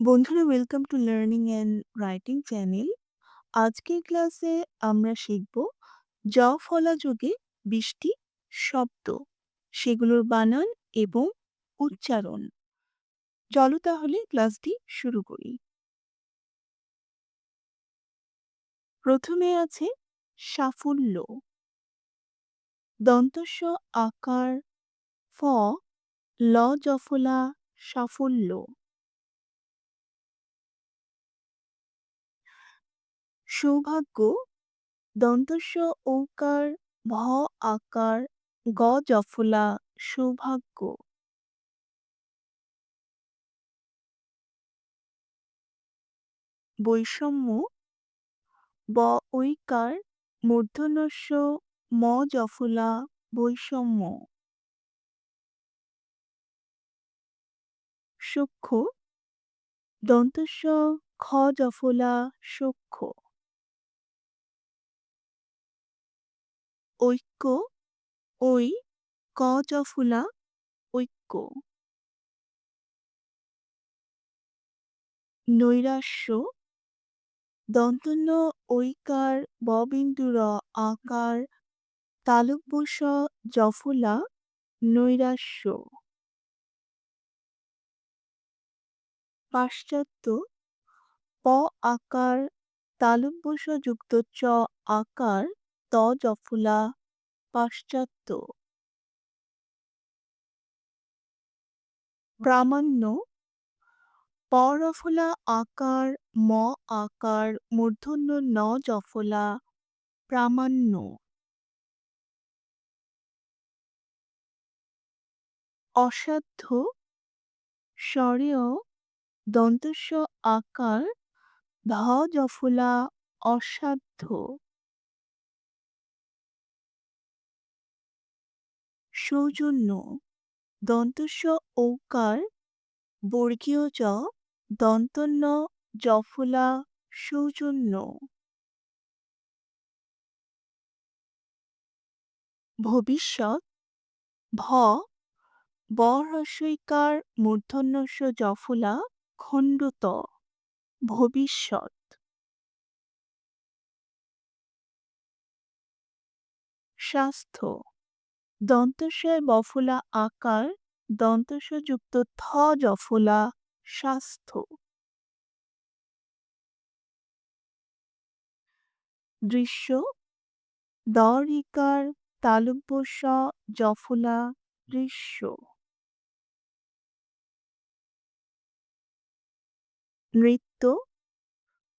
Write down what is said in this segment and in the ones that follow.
বন্ধুরা welcome to learning and writing channel আজকের ক্লাসে আমরা শিখব জ ফলা যোগে বৃষ্টি, শব্দ, সেগুলোর বানান এবং উচ্চারণ। চলো তাহলে ক্লাসটি শুরু করি। প্রথমে আছে সাফল্য। দন্তস্ব আকার ফ ল জফলা সাফল্য সৌভাগ্য, দন্তস্ব ঔকার ভ আকার, গ জফলা, সৌভাগ্য। বৈষম্য, ব ঐকার মূর্ধন্যস্য ম জফলা, বৈষম্য। সূক্ষ্ম, দন্তস্ব, খ জফলা, সূক্ষ্ম। ঐক্য, ঐ ক জফলা ঐক্য। নৈরাশ্য, দন্তন্য ঐকার ববিন্দুর আকার তালব্যস জফলা নৈরাশ্য। পাশ্চাত্য, প আকার তালব্যস যুক্ত চ আকার জফলা পাশ্চাত্য। প্রামাণ্য পরফলা আকার, ম আকার, মূর্ধন্য ন জফলা প্রামাণ্য। অসাধ্য স্বরেয় দন্তস্ব আকার ধ জফলা অসাধ্য। সৌজন্য, দন্তস্ব ঔকার, বর্গীয় জ দন্তন্য, জফলা, সৌজন্য। ভবিষ্যৎ, ভ বরস্বইকার মূর্ধন্যস্য, জফলা, খণ্ডত। ভবিষ্যৎ। স্বাস্থ্য। দন্তস্বয় বফলা আকার, দন্তস্বযুক্ত থ জফলা স্বাস্থ্য। দৃশ্য, দরিকার তালব্য স জফলা দৃশ্য। নৃত্য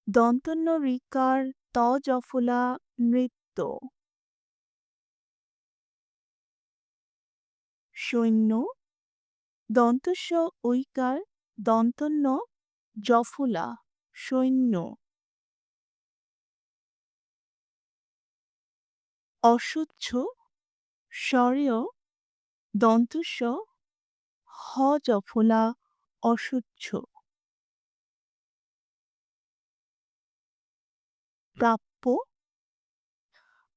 দন্তন্য রিকার ত জফলা নৃত্য। সৈন্য, দন্তস্ব ঐকার দন্তন্য জফলা, সৈন্য। অসহ্য স্বরেয়, দন্তস্ব, হ জফলা অসহ্য প্রাপ্য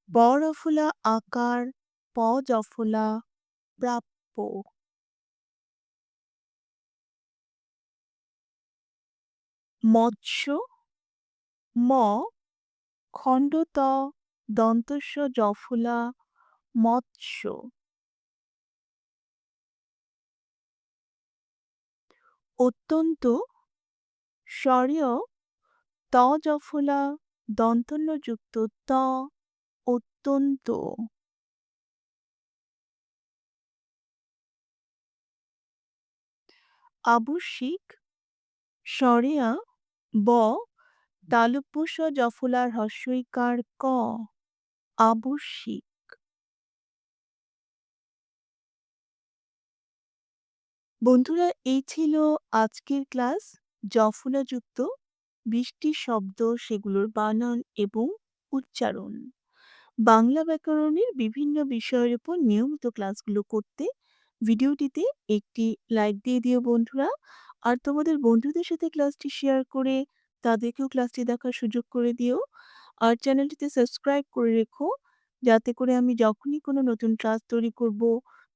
বরফলা আকার, প জফলা, প্রাপ্য। মৎস্য ম খণ্ডত দন্তস্ব জফলা মৎস্য অত্যন্ত স্বরীয় ত জফলা দন্তন্যযুক্ত ত অত্যন্ত আবশ্যিক স্বরেয়া ব তালব্যস জফলার হস্যইকার ক আবশ্যিক বন্ধুরা, এই ছিল আজকের ক্লাস জফলাযুক্ত বৃষ্টি শব্দ সেগুলোর বানান এবং উচ্চারণ। বাংলা ব্যাকরণের বিভিন্ন বিষয়ের উপর নিয়মিত ক্লাসগুলো করতে ভিডিওটিতে একটি লাইক দিয়ে দিও বন্ধুরা। আর তোমাদের বন্ধুদের সাথে ক্লাসটি শেয়ার করে তাদেরকেও ক্লাসটি দেখার সুযোগ করে দিও। আর চ্যানেলটিতে সাবস্ক্রাইব করে রেখো। যাতে করে আমি যখনই কোনো নতুন ক্লাস তৈরি করব,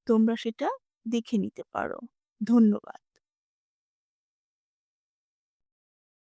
তোমরা সেটা দেখে নিতে পারো। ধন্যবাদ।